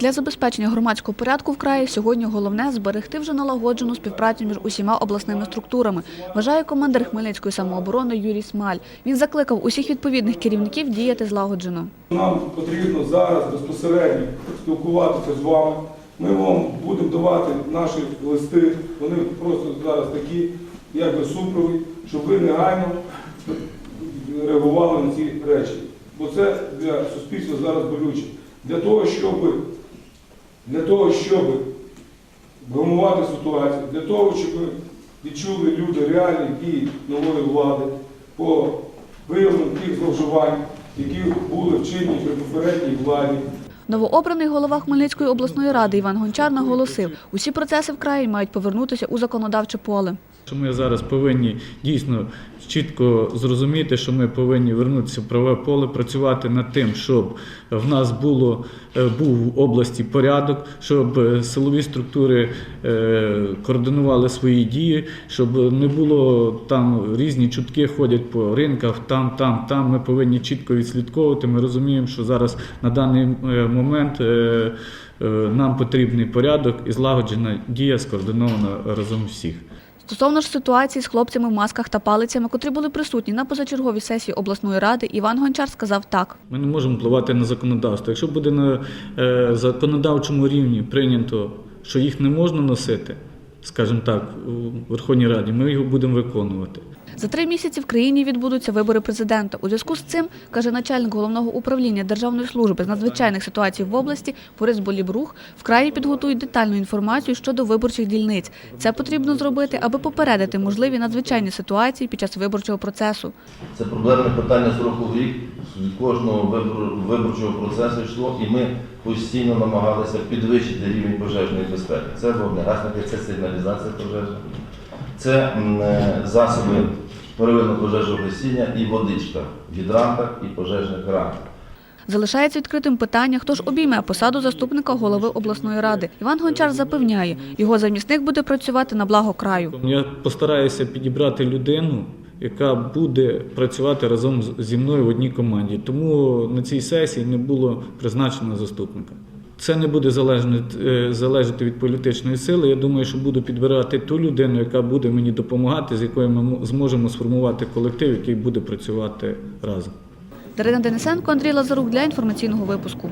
Для забезпечення громадського порядку в краї сьогодні головне зберегти вже налагоджену співпрацю між усіма обласними структурами, вважає командир Хмельницької самооборони Юрій Смаль. Він закликав усіх відповідних керівників діяти злагоджено. Нам потрібно зараз безпосередньо спілкуватися з вами. Ми вам будемо давати наші листи, вони просто зараз такі, якби супровід, щоб ви негайно реагували на ці речі. Бо це для суспільства зараз болюче. Для того, щоб, для того, щоб вгамувати ситуацію, для того, щоб відчули люди реальні дії нової влади по виявленню тих зловживань, які були вчинені при попередній владі. Новообраний голова Хмельницької обласної ради Іван Гончар наголосив, усі процеси в краї мають повернутися у законодавче поле. Що ми зараз повинні дійсно чітко зрозуміти, що ми повинні вернутися в праве поле, працювати над тим, щоб в нас було е, був в області порядок, щоб е, силові структури е, координували свої дії, щоб не було там різні чутки ходять по ринках, там, там, там. Ми повинні чітко відслідковувати. Ми розуміємо, що зараз на даний момент. Нам потрібний порядок і злагоджена дія скоординована разом всіх. Стосовно ж ситуації з хлопцями в масках та палицями, котрі були присутні на позачерговій сесії обласної ради, Іван Гончар сказав так. Ми не можемо впливати на законодавство. Якщо буде на е, законодавчому рівні прийнято, що їх не можна носити, скажімо так, у Верховній Раді, ми його будемо виконувати. За три місяці в країні відбудуться вибори президента. У зв'язку з цим, каже начальник головного управління Державної служби з надзвичайних ситуацій в області Борис Болібрух, в краї підготують детальну інформацію щодо виборчих дільниць. Це потрібно зробити, аби попередити можливі надзвичайні ситуації під час виборчого процесу. Це проблемне питання з року в рік. Від кожного виборчого процесу йшло, і ми постійно намагалися підвищити рівень пожежної безпеки. Це вогнегасники, це сигналізація пожежна, це е, засоби первинного пожежного гасіння і водичка в гідрантах і пожежних кранах. Залишається відкритим питання, хто ж обійме посаду заступника голови обласної ради. Іван Гончар запевняє, його замісник буде працювати на благо краю. Я постараюся підібрати людину, яка буде працювати разом зі мною в одній команді. Тому на цій сесії не було призначено заступника. Це не буде залежати, е, від політичної сили. Я думаю, що буду підбирати ту людину, яка буде мені допомагати, з якою ми зможемо сформувати колектив, який буде працювати разом. Дарина Денисенко, Андрій Лазарук для інформаційного випуску.